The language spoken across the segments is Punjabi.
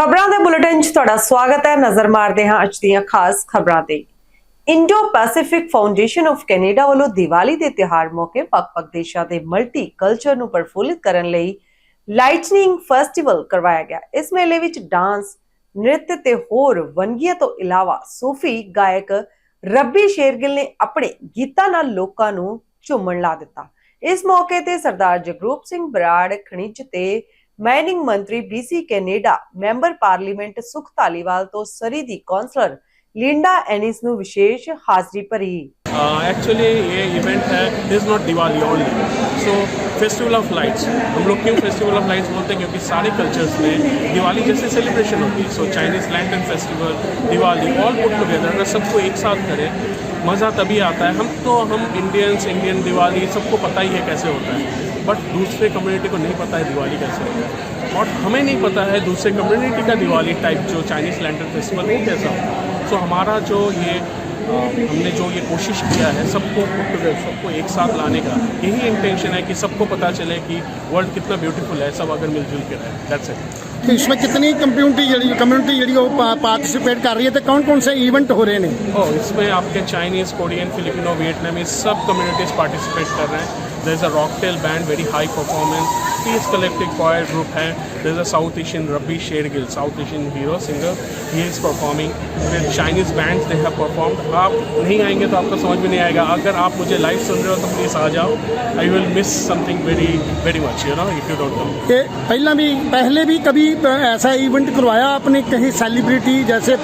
ਖਬਰਾਂ ਦੇ ਬੁਲੇਟਿਨ 'ਚ ਤੁਹਾਡਾ ਸਵਾਗਤ ਹੈ। ਨਜ਼ਰ ਮਾਰਦੇ ਹਾਂ ਅੱਜ ਦੀਆਂ ਖਾਸ ਖਬਰਾਂ ਤੇ। Indo Pacific Foundation of Canada ਵੱਲੋਂ ਦੀਵਾਲੀ ਦੇ ਤਿਉਹਾਰ ਮੌਕੇ ਵੱਖ-ਵੱਖ ਦੇਸ਼ਾਂ ਦੇ ਮਲਟੀ ਕਲਚਰ ਨੂੰ ਪਰਫੁੱਲਿਤ ਕਰਨ ਲਈ ਲਾਈਟਨਿੰਗ ਫੈਸਟੀਵਲ ਕਰਵਾਇਆ ਗਿਆ। ਇਸ ਮੇਲੇ ਵਿੱਚ ਡਾਂਸ, ਨ੍ਰਿਤ ਤੇ ਹੋਰ ਵੰਨਗੀਆਂ ਤੋਂ ਇਲਾਵਾ ਸੂਫੀ ਗਾਇਕ ਰੱਬੀ ਸ਼ੇਰਗਿਲ ਨੇ ਆਪਣੇ ਗੀਤਾਂ ਨਾਲ ਲੋਕਾਂ ਨੂੰ ਝੂਮਣ ਲਾ ਦਿੱਤਾ। ਇਸ ਮੌਕੇ ਤੇ ਸਰਦਾਰ ਜਗਰੂਪ ਸਿੰਘ ਬਰਾੜ, ਖਣਿਜ ਤੇ ਮਾਈਨਿੰਗ ਮੰਤਰੀ ਬੀਸੀ ਕੈਨੇਡਾ ਮੈਂਬਰ ਪਾਰਲੀਮੈਂਟ ਸੁਖ ਧਾਲੀਵਾਲ ਤੋਂ ਸਰੀ ਦੀ ਕੌਂਸਲਰ ਲਿੰਡਾ ਐਨਿਸ ਨੂੰ ਵਿਸ਼ੇਸ਼ ਹਾਜ਼ਰੀ ਭਰੀ एक्चुअली ये इवेंट है is not Diwali only so festival of lights हम लोग क्यों फेस्टिवल ऑफ लाइट्स बोलते हैं क्योंकि सारे कल्चर्स में दिवाली जैसे सेलिब्रेशन होती है so Chinese lantern festival Diwali all put together अगर सबको एक साथ करें मज़ा तभी आता है हम तो हम इंडियंस इंडियन दिवाली सबको पता ही है कैसे होता है बट दूसरे कम्युनिटी को नहीं पता है दिवाली कैसे होता है। और हमें नहीं पता है दूसरे कम्युनिटी का दिवाली टाइप जो चाइनीज़ लैंडर फेस्टिवल वो कैसा होता है। सो हमारा जो ये हमने जो ये कोशिश किया है सबको सबको एक साथ लाने का यही इंटेंशन है कि सबको पता चले कि वर्ल्ड कितना ब्यूटीफुल है सब अगर मिलजुल के रहे। दैट्स इट कि इसमें कितनी कम्युनिटी जड़ी कम्युनिटी जी वो पार्टिसिपेट कर रही है? तो कौन कौन से इवेंट हो रहे हैं? और इसमें आपके चाइनीज़ कोरियन फिलिपिनो वियतनामीज सब कम्युनिटीज़ पार्टिसिपेट कर रहे हैं। there's a rocktail band, very high performance. 60s collective group है। This a South Asian Rabbi Shergill South Asian hero singer he is performing with Chinese bands. They have perform आप नहीं आएँगे तो आपको समझ में नहीं आएगा। अगर आप मुझे लाइव सुन रहे हो तो प्लीज़ आ जाओ। I will miss something very very much you know if you don't come पहला भी पहले भी कभी ऐसा इवेंट करवाया आपने? कहीं सेलिब्रिटी जैसे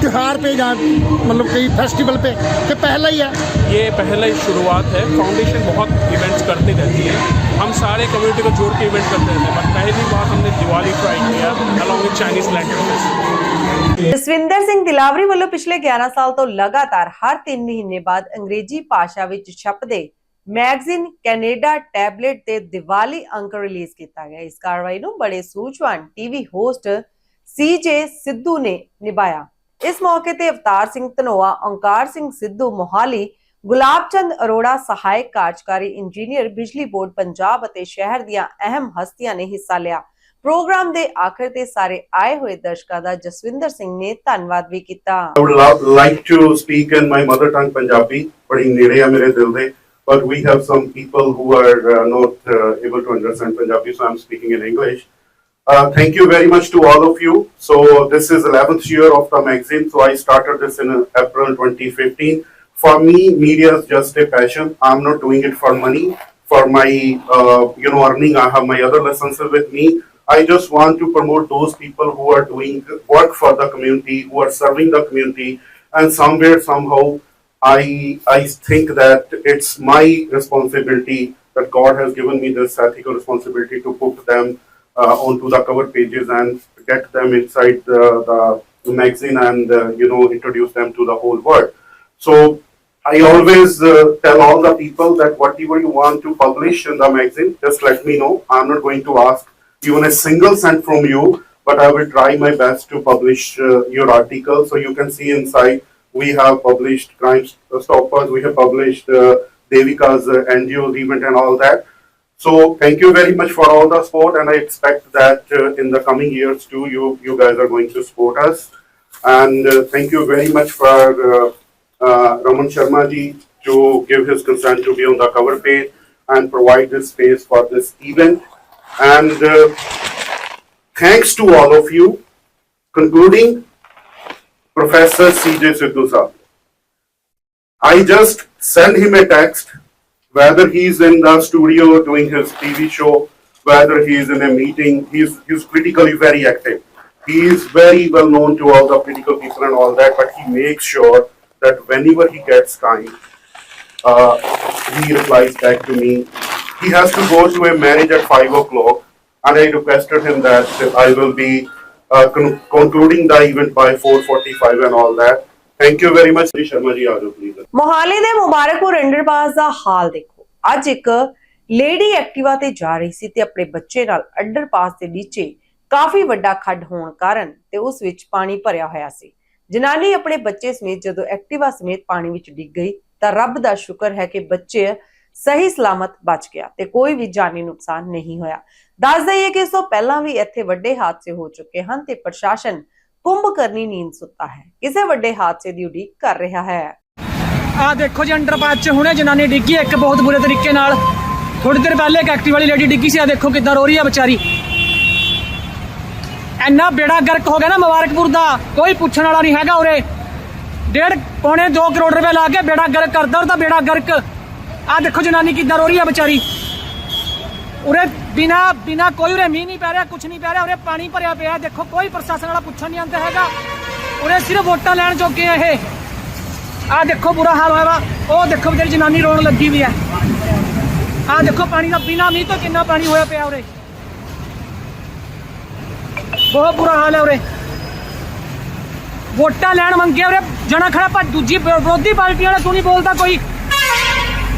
त्यौहार पे जहाँ मतलब कहीं फेस्टिवल पे? तो पहला ही है। ये पहला ही शुरुआत है। फाउंडेशन बहुत इवेंट्स करती रहती है। हम सारे कम्युनिटी को जोड़ के इवेंट करते रहते हैं बट पहली बार हमने दिवाली ट्राई किया along with Chinese lantern festival Jaswinder Singh Dilawari ਵੱਲੋਂ ਪਿਛਲੇ 11 ਸਾਲ ਤੋਂ ਲਗਾਤਾਰ ਹਰ 3 ਮਹੀਨੇ ਬਾਅਦ ਅੰਗਰੇਜ਼ੀ ਭਾਸ਼ਾ ਵਿੱਚ ਛਪਦੇ ਮੈਗਜ਼ੀਨ ਕੈਨੇਡਾ ਟੈਬਲੇਟ ਤੇ ਦੀਵਾਲੀ ਅੰਕ ਰਿਲੀਜ਼ ਕੀਤਾ ਗਿਆ ਇਸ ਕਾਰਵਾਈ ਨੂੰ ਬੜੇ ਸੂਝਵਾਨ ਟੀਵੀ ਹੋਸਟ ਸੀਜੇ ਸਿੱਧੂ ਨੇ ਨਿਭਾਇਆ ਇਸ ਮੌਕੇ ਤੇ ਅਵਤਾਰ ਸਿੰਘ ਧਨੋਆ ਓਂਕਾਰ ਸਿੰਘ ਸਿੱਧੂ ਮੋਹਾਲੀ ਗੁਲਾਬਚੰਦ ਅਰੋੜਾ ਸਹਾਇਕ ਕਾਰਜਕਾਰੀ ਇੰਜੀਨੀਅਰ ਬਿਜਲੀ ਬੋਰਡ ਪੰਜਾਬ ਅਤੇ ਸ਼ਹਿਰ ਦੀਆਂ ਅਹਿਮ ਹਸਤੀਆਂ ਨੇ ਹਿੱਸਾ ਲਿਆ ਪ੍ਰੋਗਰਾਮ ਦੇ ਆਖਰ ਤੇ ਸਾਰੇ ਆਏ ਹੋਏ ਦਰਸ਼ਕਾਂ ਦਾ ਜਸਵਿੰਦਰ ਸਿੰਘ ਨੇ ਧੰਨਵਾਦ ਵੀ ਕੀਤਾ I would love, like to speak in my mother tongue Punjabi, ਬੜੀ ਨੇੜੇ ਆ ਮੇਰੇ ਦਿਲ ਦੇ but we have some people who are uh, not uh, able to understand Punjabi so I'm speaking in English. Uh, thank you very much to all of you. So this is 11th year of the magazine. So I started this in uh, April 2015. For me, media is just a passion. I'm not doing it for money. For my, uh, you know, earning, I have my other licenses with me. I just want to promote those people who are doing work for the community, who are serving the community, and somewhere, somehow, I I think that it's my responsibility that God has given me this ethical responsibility to put them uh, onto the cover pages and get them inside the, the magazine and uh, you know introduce them to the whole world. So I always uh, tell all the people that whatever you want to publish in the magazine, just let me know. I'm not going to ask even a single cent from you, but I will try my best to publish uh, your article. So you can see inside we have published Crime Stoppers, we have published uh, Devika's uh, NGO's event and all that. So thank you very much for all the support, and I expect that uh, in the coming years too, you you guys are going to support us. And uh, thank you very much for uh, Raman Sharma ji to give his consent to be on the cover page and provide this space for this event. And uh, thanks to all of you, concluding Professor CJ Sidhu. I just send him a text, whether he's in the studio doing his TV show, whether he's in a meeting, he's, he's politically very active. He is very well known to all the political people and all that, but he makes sure that whenever he gets time, uh, he replies back to me. He has to go to a marriage at 5 o'clock, and I requested him that I will be uh, con- concluding the event by 4.45 and all that. Thank you very much. Sharma ji, aajo please. Mohali ਦੇ ਮੁਬਾਰਕਪੁਰ ਅੰਡਰਪਾਸ ਦਾ ਹਾਲ ਦੇਖੋ ਅੱਜ ਇੱਕ ਲੇਡੀ ਐਕਟਿਵਾ ਤੇ ਜਾ ਰਹੀ ਸੀ ਤੇ ਆਪਣੇ ਬੱਚੇ ਨਾਲ ਅੰਡਰਪਾਸ ਦੇ ਨੀਚੇ ਕਾਫੀ ਵੱਡਾ ਖੱਡ ਹੋਣ ਕਾਰਨ ਤੇ ਉਸ ਵਿੱਚ ਪਾਣੀ ਭਰਿਆ ਹੋਇਆ ਸੀ ਜਨਾਨੀ ਆਪਣੇ ਬੱਚੇ ਸਮੇਤ ਜਦੋਂ ਐਕਟਿਵਾ ਸਮੇਤ ਪਾਣੀ ਵਿੱਚ ਡਿੱਗ ਗਈ ਤਾਂ ਰੱਬ ਦਾ ਸ਼ੁਕਰ ਹੈ ਕਿ ਬੱਚੇ ਸਹੀ ਸਲਾਮਤ ਬਚ ਗਿਆ ਤੇ ਕੋਈ ਵੀ ਜਾਨੀ ਨੁਕਸਾਨ ਨਹੀਂ ਹੋਇਆ। ਦੱਸ ਦਈਏ ਕਿ ਇਸ ਤੋਂ ਪਹਿਲਾਂ ਵੀ ਇੱਥੇ ਵੱਡੇ ਹਾਦਸੇ ਹੋ ਚੁੱਕੇ ਹਨ ਤੇ ਪ੍ਰਸ਼ਾਸਨ ਕੁੰਭ ਕਰਨੀ ਨੀਂਦ ਸੁੱਤਾ ਹੈ। ਕਿਸੇ ਵੱਡੇ ਹਾਦਸੇ ਦੀ ਉਡੀਕ ਕਰ ਰਿਹਾ ਹੈ। ਆ ਦੇਖੋ ਜੀ, ਅੰਡਰਪਾਸ ਚ ਹੁਣੇ ਜਨਾਨੀ ਡਿੱਗੀ ਇੱਕ ਬਹੁਤ ਬੁਰੇ ਤਰੀਕੇ ਨਾਲ। ਥੋੜੀ ਦੇਰ ਪਹਿਲੇ ਇੱਕ ਐਕਟਿਵ ਵਾਲੀ ਲੇਡੀ ਡਿੱਗੀ ਸੀ, ਆ ਦੇਖੋ ਕਿੱਦਾਂ ਰੋ ਰਹੀ ਹੈ ਵਿਚਾਰੀ। ਇੰਨਾ ਬੇੜਾ ਗਰਕ ਹੋ ਗਿਆ ਨਾ ਮੁਬਾਰਕਪੁਰ ਦਾ, ਕੋਈ ਪੁੱਛਣ ਵਾਲਾ ਨਹੀਂ ਹੈਗਾ ਉਰੇ। ਡੇਢ ਪੌਣੇ 2 ਕਰੋੜ ਰੁਪਏ ਲਾ ਕੇ ਬੇੜਾ ਗਰਕ ਕਰਦਾ ਉਹਦਾ ਬੇੜਾ ਗਰਕ। ਆ ਦੇਖੋ ਜਨਾਨੀ ਕਿੱਦਾਂ ਰੋ ਰਹੀ ਹੈ ਵਿਚਾਰੀ। ਉਰੇ ਬਿਨਾ ਬਿਨਾ ਕੋਈ ਉਰੇ ਮੀਂਹ ਨਹੀਂ ਪੈ ਰਿਹਾ ਕੁਝ ਨਹੀਂ ਪੈ ਰਿਹਾ, ਉਰੇ ਪਾਣੀ ਭਰਿਆ ਪਿਆ, ਦੇਖੋ ਕੋਈ ਪ੍ਰਸ਼ਾਸਨ ਵਾਲਾ ਪੁੱਛਣ ਨਹੀਂ ਆਉਂਦਾ ਹੈਗਾ। ਉਰੇ ਸਿਰਫ ਵੋਟਾਂ ਲੈਣ ਜੋਗੇ ਆ ਇਹ। ਆ ਦੇਖੋ ਬੁਰਾ ਹਾਲ ਹੋਇਆ ਵਾ। ਉਹ ਦੇਖੋ ਵਿਚਾਰੀ ਜਨਾਨੀ ਰੋਣ ਲੱਗੀ ਵੀ ਹੈ ਆ ਦੇਖੋ ਪਾਣੀ ਦਾ ਬਿਨਾ ਮੀਂਹ ਤੋਂ ਕਿੰਨਾ ਪਾਣੀ ਹੋਇਆ ਪਿਆ ਉਰੇ। ਬਹੁਤ ਬੁਰਾ ਹਾਲ ਹੈ ਉਰੇ। ਵੋਟਾਂ ਲੈਣ ਮੰਗਿਆ ਉਰੇ, ਜਣਾ ਖੜਾ ਪਰ ਦੂਜੀ ਵਿਰੋਧੀ ਪਾਰਟੀ ਵਾਲਾ ਕਿਉਂ ਨਹੀਂ ਬੋਲਦਾ ਕੋਈ।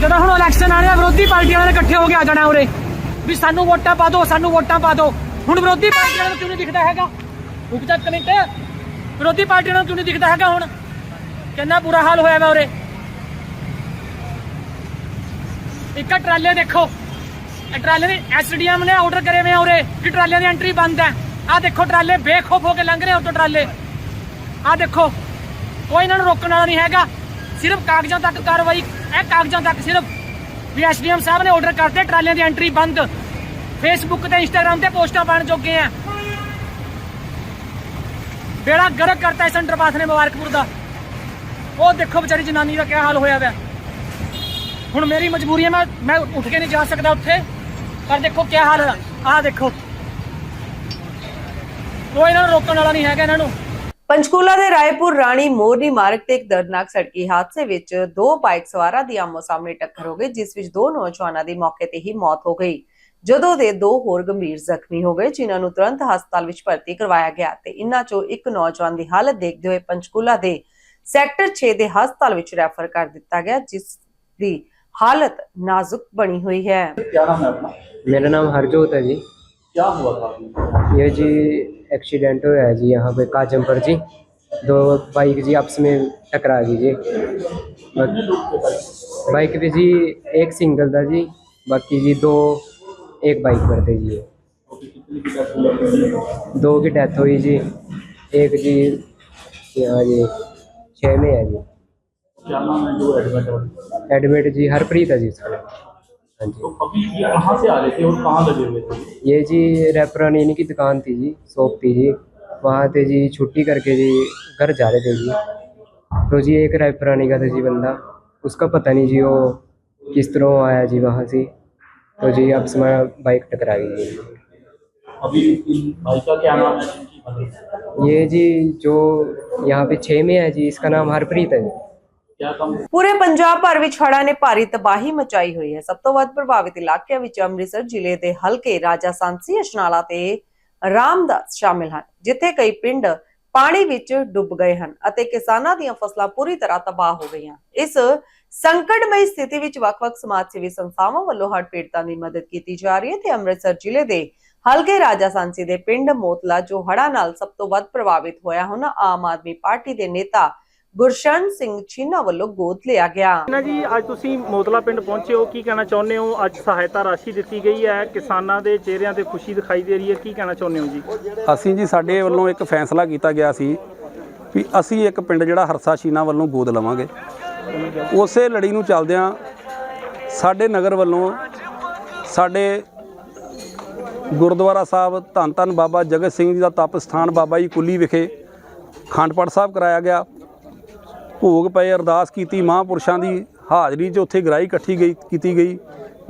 ਜਦੋਂ ਹੁਣ ਇਲੈਕਸ਼ਨ ਆ ਰਿਹਾ, ਵਿਰੋਧੀ ਪਾਰਟੀ ਵਾਲੇ ਇਕੱਠੇ ਹੋ ਕੇ ਆ ਜਾਣਾ ਉਰੇ। ਵੀ ਸਾਨੂੰ ਵੋਟਾਂ ਪਾ ਦਿਓ ਸਾਨੂੰ ਵੋਟਾਂ ਪਾ ਦਿਓ ਹੁਣ ਵਿਰੋਧੀ ਪਾਰਟੀ ਵਾਲਿਆਂ ਕਿਉਂ ਨਹੀਂ ਦਿਖਦਾ ਹੈਗਾ? ਰੁਕ ਜਾ ਇੱਕ ਵਿਰੋਧੀ ਪਾਰਟੀ ਵਾਲਿਆਂ ਨੂੰ ਕਿਉਂ ਨਹੀਂ ਦਿਖਦਾ ਹੈਗਾ ਹੁਣ? ਕਿੰਨਾ ਬੁਰਾ ਹਾਲ ਹੋਇਆ ਵਾ ਉਰੇ। ਇੱਕ ਟਰਾਲੇ ਦੇਖੋ। ਇਹ ਟਰਾਲੇ ਦੇ ਐਸਡੀਐਮ ਨੇ ਆਰਡਰ ਕਰੇ ਹੋਏ ਆ ਉਰੇ, ਕਿ ਟਰਾਲਿਆਂ ਦੀ ਐਂਟਰੀ ਬੰਦ ਹੈ। ਆਹ ਦੇਖੋ ਟਰਾਲੇ, ਬੇਖੌਫ ਹੋ ਕੇ ਲੰਘ ਰਹੇ ਉੱਤੋਂ ਟਰਾਲੇ। ਆਹ ਦੇਖੋ, ਕੋਈ ਇਹਨਾਂ ਨੂੰ ਰੋਕਣ ਵਾਲਾ ਨਹੀਂ ਹੈਗਾ। ਸਿਰਫ ਕਾਗਜ਼ਾਂ ਤੱਕ ਕਾਰਵਾਈ, ਇਹ ਕਾਗਜ਼ਾਂ ਤੱਕ ਸਿਰਫ ਵੀ ਐਸਡੀਐਮ ਸਾਹਿਬ ਨੇ ਆਰਡਰ ਕਰਤੇ, ਟਰਾਲਿਆਂ ਦੀ ਐਂਟਰੀ ਬੰਦ। ਫੇਸਬੁੱਕ ਤੇ ਇੰਸਟਾਗ੍ਰam ਤੇ ਪੋਸਟਾਂ ਪਾਣ ਚੁੱਕੇ ਆ। ਬੇੜਾ ਗਰਕ ਕਰਤਾ ਇਸ ਅੰਡਰਪਾਸ ਨੇ ਮੁਬਾਰਕਪੁਰ ਦਾ। ਉਹ ਦੇਖੋ ਵਿਚਾਰੀ ਜਨਾਨੀ ਦਾ ਕੀ ਹਾਲ ਹੋਇਆ ਵੈ। ਹੁਣ ਮੇਰੀ ਮਜਬੂਰੀ ਹੈ, ਮੈਂ ਮੈਂ ਉੱਠ ਕੇ ਨਹੀਂ ਜਾ ਸਕਦਾ ਉੱਥੇ। ਪਰ ਦੇਖੋ ਕੀ ਹਾਲ ਹੈ ਆਹ ਦੇਖੋ। ਕੋਈ ਇਹਨਾਂ ਰੋਕਣ ਵਾਲਾ ਨਹੀਂ ਹੈਗਾ ਇਹਨਾਂ ਨੂੰ। ਪੰਚਕੂਲਾ ਦੇ ਰਾਏਪੁਰ ਰਾਣੀ ਮੋਰਨੀ ਮਾਰਗ ਤੇ ਇੱਕ ਦਰਦਨਾਕ ਸੜਕੀ ਹਾਦਸੇ ਵਿੱਚ ਦੋ ਬਾਈਕ ਸਵਾਰਾਂ ਦੀ ਆਮੋ ਸਾਹਮਣੇ ਟੱਕਰ ਹੋ ਗਈ ਜਿਸ ਵਿੱਚ ਦੋ ਨੌਜਵਾਨਾਂ ਦੀ ਮੌਕੇ ਤੇ ਹੀ ਮੌਤ ਹੋ ਗਈ। ਜਦੋਂ ਦੇ ਦੋ ਹੋਰ ਗੰਭੀਰ ਜ਼ਖਮੀ ਹੋ ਗਏ ਜਿਨ੍ਹਾਂ ਨੂੰ ਤੁਰੰਤ ਹਸਪਤਾਲ ਵਿੱਚ ਭਰਤੀ ਕਰਵਾਇਆ ਗਿਆ ਤੇ ਇਨ੍ਹਾਂ ਚੋਂ ਇੱਕ ਨੌਜਵਾਨ ਦੀ ਹਾਲਤ ਦੇਖਦੇ ਹੋਏ ਪੰਚਕੂਲਾ ਦੇ ਸੈਕਟਰ 6 ਦੇ ਹਸਪਤਾਲ ਵਿੱਚ ਰੈਫਰ ਕਰ ਦਿੱਤਾ ਗਿਆ ਜਿਸ ਦੀ ਹਾਲਤ ਨਾਜ਼ੁਕ ਬਣੀ ਹੋਈ ਹੈ। ਮੇਰਾ ਨਾਮ ਹਰਜੋਤ ਹੈ ਜੀ। क्या हुआ था? ये जी एक्सीडेंट हुआ है जी यहाँ पे काजमपुर जी। दो बाइक जी आपस में टकरा गई जी। बाइक पे जी एक सिंगल था जी बाकी जी दो एक बाइक पर थे जी। दो की डेथ हुई जी एक जी यहाँ जी छः में है जी। है एडमिट जी हरप्रीत है जी उसका। हाँ जी तो अभी ये कहाँ से आ रहे थे और कहाँ लगे हुए थे? ये जी रेपरानी की दुकान थी जी शॉप थी जी। वहाँ थे जी छुट्टी करके जी घर जा रहे थे जी। तो जी एक रेपरानी का था जी बंदा। उसका पता नहीं जी वो किस तरह आया जी वहाँ से। तो जी अब समय बाइक टकरा गई जी। अभी भाई का क्या नाम है? ये जी जो यहाँ पे छः में है जी इसका नाम हरप्रीत है जी। ਪੂਰੇ ਪੰਜਾਬ ਭਰ ਵਿੱਚ ਹੜ੍ਹਾਂ ਨੇ ਭਾਰੀ ਤਬਾਹੀ ਮਚਾਈ ਹੋਈ ਹੈ। ਸਭ ਤੋਂ ਵੱਧ ਪ੍ਰਭਾਵਿਤ ਇਲਾਕਿਆਂ ਵਿੱਚ ਅੰਮ੍ਰਿਤਸਰ ਜ਼ਿਲ੍ਹੇ ਦੇ ਹਲਕੇ ਰਾਜਾ ਸਾਂਸੀ, ਅਸ਼ਨਾਲਾ ਤੇ ਰਾਮਦਾਸ ਸ਼ਾਮਿਲ ਹਨ, ਜਿੱਥੇ ਕਈ ਪਿੰਡ ਪਾਣੀ ਵਿੱਚ ਡੁੱਬ ਗਏ ਹਨ ਅਤੇ ਕਿਸਾਨਾਂ ਦੀਆਂ ਫਸਲਾਂ ਪੂਰੀ ਤਰ੍ਹਾਂ ਤਬਾਹ ਹੋ ਗਈਆਂ। ਇਸ ਸੰਕਟਮਈ ਸਥਿਤੀ ਵਿੱਚ ਵੱਖ-ਵੱਖ ਸਮਾਜ ਸੇਵੀ ਸੰਸਥਾਵਾਂ ਵੱਲੋਂ ਹੜ੍ਹ ਪੀੜਤਾਂ ਦੀ ਮਦਦ ਕੀਤੀ ਜਾ ਰਹੀ ਹੈ ਤੇ ਅੰਮ੍ਰਿਤਸਰ ਜ਼ਿਲ੍ਹੇ ਦੇ ਹਲਕੇ ਰਾਜਾ ਸਾਂਸੀ ਦੇ ਪਿੰਡ ਮੋਤਲਾ, ਜੋ ਹੜ੍ਹਾਂ ਨਾਲ ਸਭ ਤੋਂ ਵੱਧ ਪ੍ਰਭਾਵਿਤ ਹੋਇਆ ਹੁਣ ਆਮ ਆਦਮੀ ਪਾਰਟੀ ਦੇ ਨੇਤਾ ਗੁਰਸ਼ਰਨ ਸਿੰਘ ਚੀਨਾ ਵੱਲੋਂ ਗੋਦ ਲਿਆ ਗਿਆ। ਨਾ ਜੀ ਅੱਜ ਤੁਸੀਂ ਮੋਤਲਾ ਪਿੰਡ ਪਹੁੰਚੇ ਹੋ ਕੀ ਕਹਿਣਾ ਚਾਹੁੰਦੇ ਹੋ? ਅੱਜ ਸਹਾਇਤਾ ਰਾਸ਼ੀ ਦਿੱਤੀ ਗਈ ਹੈ ਕਿਸਾਨਾਂ ਦੇ ਚਿਹਰਿਆਂ ਤੇ ਖੁਸ਼ੀ ਦਿਖਾਈ ਦੇ ਰਹੀ ਹੈ ਕੀ ਕਹਿਣਾ ਚਾਹੁੰਦੇ ਹੋ ਜੀ? ਅਸੀਂ ਜੀ ਸਾਡੇ ਵੱਲੋਂ ਇੱਕ ਫੈਸਲਾ ਕੀਤਾ ਗਿਆ ਸੀ ਵੀ ਅਸੀਂ ਇੱਕ ਪਿੰਡ ਜਿਹੜਾ ਹਰਸਾ ਸ਼ੀਨਾ ਵੱਲੋਂ ਗੋਦ ਲਵਾਂਗੇ। ਉਸੇ ਲੜੀ ਨੂੰ ਚੱਲਦਿਆਂ ਸਾਡੇ ਨਗਰ ਵੱਲੋਂ ਸਾਡੇ ਗੁਰਦੁਆਰਾ ਸਾਹਿਬ ਧੰਨ ਧੰਨ ਬਾਬਾ ਜਗਤ ਸਿੰਘ ਜੀ ਦਾ ਤਪ ਸਥਾਨ ਬਾਬਾ ਜੀ ਕੁੱਲੀ ਵਿਖੇ ਅਖੰਡ ਪਾਠ ਸਾਹਿਬ ਕਰਾਇਆ ਗਿਆ। ਭੋਗ ਪਏ, ਅਰਦਾਸ ਕੀਤੀ, ਮਹਾਂਪੁਰਸ਼ਾਂ ਦੀ ਹਾਜ਼ਰੀ 'ਚ ਉੱਥੇ ਗਰਾਈ ਇਕੱਠੀ ਗਈ, ਕੀਤੀ ਗਈ,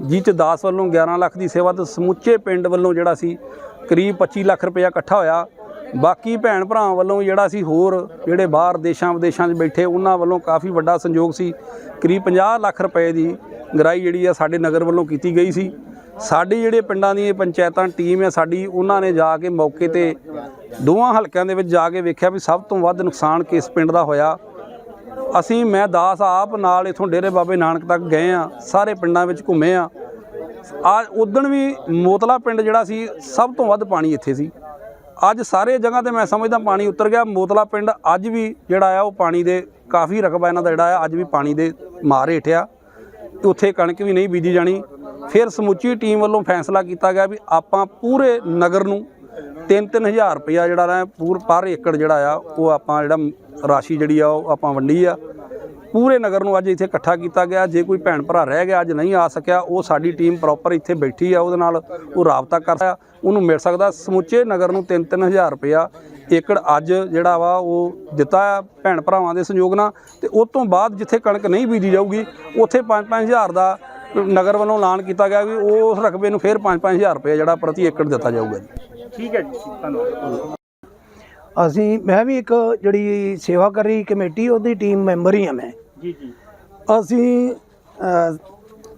ਜਿਹ 'ਚ ਦਾਸ ਵੱਲੋਂ 11 ਲੱਖ ਦੀ ਸੇਵਾ ਤੇ ਸਮੁੱਚੇ ਪਿੰਡ ਵੱਲੋਂ ਜਿਹੜਾ ਸੀ ਕਰੀਬ 25 ਲੱਖ ਰੁਪਇਆ ਇਕੱਠਾ ਹੋਇਆ। ਬਾਕੀ ਭੈਣ ਭਰਾਵਾਂ ਵੱਲੋਂ ਜਿਹੜਾ ਸੀ ਹੋਰ ਜਿਹੜੇ ਬਾਹਰ ਦੇਸ਼ਾਂ ਵਿਦੇਸ਼ਾਂ 'ਚ ਬੈਠੇ, ਉਹਨਾਂ ਵੱਲੋਂ ਕਾਫੀ ਵੱਡਾ ਸੰਯੋਗ ਸੀ। ਕਰੀਬ 50 ਲੱਖ ਰੁਪਏ ਦੀ ਗਰਾਈ ਜਿਹੜੀ ਆ ਸਾਡੇ ਨਗਰ ਵੱਲੋਂ ਕੀਤੀ ਗਈ ਸੀ। ਸਾਡੀ ਜਿਹੜੇ ਪਿੰਡਾਂ ਦੀ ਪੰਚਾਇਤਾਂ ਟੀਮ ਹੈ ਸਾਡੀ, ਉਹਨਾਂ ਨੇ ਜਾ ਕੇ ਮੌਕੇ ਤੇ ਦੋਵਾਂ ਹਲਕਿਆਂ ਦੇ ਵਿੱਚ ਜਾ ਕੇ ਵੇਖਿਆ ਵੀ ਸਭ ਤੋਂ ਵੱਧ ਨੁਕਸਾਨ ਕਿਸ ਪਿੰਡ ਦਾ ਹੋਇਆ। ਅਸੀਂ, ਮੈਂ, ਦਾਸ ਆਪ ਨਾਲ ਇਥੋਂ ਡੇਰੇ ਬਾਬੇ ਨਾਨਕ ਤੱਕ ਗਏ ਆ ਸਾਰੇ ਪਿੰਡਾਂ ਵਿੱਚ ਘੁੰਮੇ ਆ ਆ ਉਦਣ ਵੀ ਮੋਤਲਾ ਪਿੰਡ ਜਿਹੜਾ ਸੀ, ਸਭ ਤੋਂ ਵੱਧ ਪਾਣੀ ਇੱਥੇ ਸੀ। ਅੱਜ ਸਾਰੇ ਜਗ੍ਹਾ ਤੇ ਮੈਂ ਸਮਝਦਾ ਪਾਣੀ ਉਤਰ ਗਿਆ। ਮੋਤਲਾ ਪਿੰਡ ਅੱਜ ਵੀ ਜਿਹੜਾ ਆ, ਉਹ ਪਾਣੀ ਦੇ ਕਾਫੀ ਰਕਬਾ ਇਹਨਾਂ ਦਾ ਜਿਹੜਾ ਆ, ਅੱਜ ਵੀ ਪਾਣੀ ਦੇ ਮਾਰ ਹੇਠ ਆ। ਉੱਥੇ ਕਣਕ ਵੀ ਨਹੀਂ ਬੀਜੀ ਜਾਣੀ। ਫਿਰ ਸਮੁੱਚੀ ਟੀਮ ਵੱਲੋਂ ਫੈਸਲਾ ਕੀਤਾ ਗਿਆ ਵੀ ਆਪਾਂ ਪੂਰੇ ਨਗਰ ਨੂੰ 3-3000 ਰੁਪਇਆ ਜਿਹੜਾ ਨਾ, ਪੂਰ ਪਰ ਏਕੜ ਜਿਹੜਾ ਆ, ਉਹ ਆਪਾਂ ਜਿਹੜਾ ਰਾਸ਼ੀ ਜਿਹੜੀ ਆ, ਉਹ ਆਪਾਂ ਵੰਡੀ ਆ। ਪੂਰੇ ਨਗਰ ਨੂੰ ਅੱਜ ਇੱਥੇ ਇਕੱਠਾ ਕੀਤਾ ਗਿਆ। ਜੇ ਕੋਈ ਭੈਣ ਭਰਾ ਰਹਿ ਗਿਆ, ਅੱਜ ਨਹੀਂ ਆ ਸਕਿਆ, ਉਹ ਸਾਡੀ ਟੀਮ ਪ੍ਰੋਪਰ ਇੱਥੇ ਬੈਠੀ ਆ, ਉਹਦੇ ਨਾਲ ਉਹ ਰਾਬਤਾ ਕਰਦਾ ਉਹਨੂੰ ਮਿਲ ਸਕਦਾ। ਸਮੁੱਚੇ ਨਗਰ ਨੂੰ 3-3000 ਰੁਪਇਆ ਏਕੜ ਅੱਜ ਜਿਹੜਾ ਵਾ, ਉਹ ਦਿੱਤਾ ਆ ਭੈਣ ਭਰਾਵਾਂ ਦੇ ਸੰਯੋਗ ਨਾਲ। ਤੇ ਉਸ ਤੋਂ ਬਾਅਦ ਜਿੱਥੇ ਕਣਕ ਨਹੀਂ ਬੀਜੀ ਜਾਊਗੀ, ਉੱਥੇ 5-5000 ਦਾ ਨਗਰ ਵੱਲੋਂ ਐਲਾਨ ਕੀਤਾ ਗਿਆ ਵੀ ਉਸ ਰਕਬੇ ਨੂੰ ਫਿਰ 5-5000 ਰੁਪਏ ਜਿਹੜਾ ਪ੍ਰਤੀ ਏਕੜ ਦਿੱਤਾ ਜਾਊਗਾ ਜੀ। ਠੀਕ ਹੈ ਜੀ ਧੰਨਵਾਦ। ਅਸੀਂ ਮੈਂ ਵੀ ਇੱਕ ਜਿਹੜੀ ਸੇਵਾ ਕਰੀ ਕਮੇਟੀ ਉਹਦੀ ਟੀਮ ਮੈਂਬਰ ਹੀ ਹਾਂ ਮੈਂ। ਜੀ ਜੀ। ਅਸੀਂ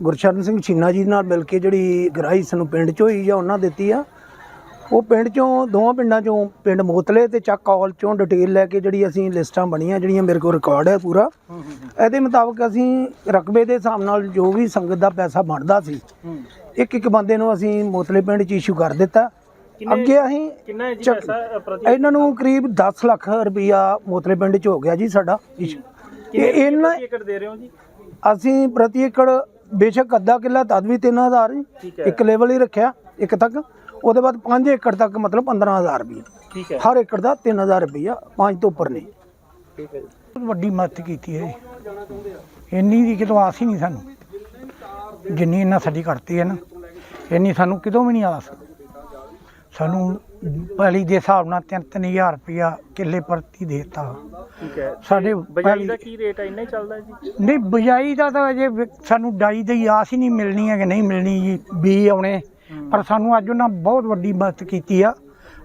ਗੁਰਸ਼ਰਨ ਸਿੰਘ ਛੀਨਾ ਜੀ ਨਾਲ ਮਿਲ ਕੇ ਜਿਹੜੀ ਗਰਾਈ ਸਾਨੂੰ ਪਿੰਡ ਚੋਂ ਹੀ ਜਾਂ ਉਹਨਾਂ ਦਿੱਤੀ ਆ ਉਹ ਪਿੰਡ ਚੋਂ ਦੋਵਾਂ ਪਿੰਡਾਂ ਚੋਂ ਪਿੰਡ ਮੋਤਲੇ ਤੇ ਚੱਕ ਕਾਲ ਚੋਂ ਡਿਟੇਲ ਲੈ ਕੇ ਜਿਹੜੀ ਅਸੀਂ ਲਿਸਟਾਂ ਬਣੀਆਂ ਜਿਹੜੀਆਂ ਮੇਰੇ ਕੋਲ ਰਿਕਾਰਡ ਹੈ ਪੂਰਾ ਇਹਦੇ ਮੁਤਾਬਕ ਅਸੀਂ ਰਕਬੇ ਦੇ ਹਿਸਾਬ ਨਾਲ ਜੋ ਵੀ ਸੰਗਤ ਦਾ ਪੈਸਾ ਬਣਦਾ ਸੀ ਇੱਕ ਇੱਕ ਬੰਦੇ ਨੂੰ ਅਸੀਂ ਮੋਤਲੇ ਪਿੰਡ 'ਚ ਇਸ਼ੂ ਕਰ ਦਿੱਤਾ ਅੱਗੇ ਅਸੀਂ ਕਿੰਨਾ ਹੈ ਜੀ ਚੱਕ- ਪੈਸਾ ਅ, ਪ੍ਰਤੀ ਇਹਨਾਂ ਨੂੰ ਕਰੀਬ 10 ਲੱਖ ਰੁਪਈਆ ਮੋਤਲੇ ਪਿੰਡ 'ਚ ਹੋ ਗਿਆ ਜੀ ਸਾਡਾ ਇਸ਼ੂ ਇਹ ਇਹਨਾਂ ਏਕੜ ਦੇ ਰਹੇ ਹੋ ਜੀ? ਅਸੀਂ ਪ੍ਰਤੀ ਏਕੜ ਬੇਸ਼ੱਕ ਅੱਧਾ ਕਿੱਲਾ ਤਦ ਵੀ 3000 ਜੀ ਠੀਕ ਹੈ। ਇੱਕ ਲੈਵਲ ਹੀ ਰੱਖਿਆ ਇੱਕ ਤੱਕ। ਉਹਦੇ ਬਾਅਦ 5 ਏਕੜ ਤੱਕ ਮਤਲਬ 15000 ਰੁਪਏ ਠੀਕ ਹੈ। ਹਰ ਏਕੜ ਦਾ 3000 ਰੁਪਈਆ 5 ਤੋਂ ਉੱਪਰ ਨਹੀਂ ਠੀਕ ਹੈ ਜੀ। ਬਹੁਤ ਵੱਡੀ ਮਦਦ ਕੀਤੀ ਹੈ ਜੀ। ਇੰਨੀ ਦੀ ਕਿਤੋਂ ਆਸ ਹੀ ਨਹੀਂ ਸਾਨੂੰ। ਜਿੰਨੀ ਇਹਨਾਂ ਸਾਡੀ ਕਰਤੀ ਹੈ ਨਾ ਇੰਨੀ ਸਾਨੂੰ ਕਿਤੋਂ ਵੀ ਨਹੀਂ ਆਸ। ਸਾਨੂੰ ਪਹਿਲੀ ਦੇ ਹਿਸਾਬ ਨਾਲ 3-3000 ਰੁਪਇਆ ਕਿੱਲੇ ਪ੍ਰਤੀ ਦੇਤਾ। ਠੀਕ ਹੈ। ਸਾਡੇ ਬਜਾਈ ਦਾ ਕੀ ਰੇਟ ਹੈ ਇੰਨਾ ਹੀ ਚੱਲਦਾ ਜੀ? ਨਹੀਂ ਬਜਾਈ ਦਾ ਤਾਂ ਅਜੇ ਸਾਨੂੰ ਡਾਈ ਦੀ ਆਸ ਹੀ ਨਹੀਂ ਮਿਲਣੀ ਹੈ ਕਿ ਨਹੀਂ ਮਿਲਣੀ ਜੀ ਬੀ ਆਉਣੇ। ਪਰ ਸਾਨੂੰ ਅੱਜ ਉਹਨਾਂ ਬਹੁਤ ਵੱਡੀ ਮਦਦ ਕੀਤੀ ਆ।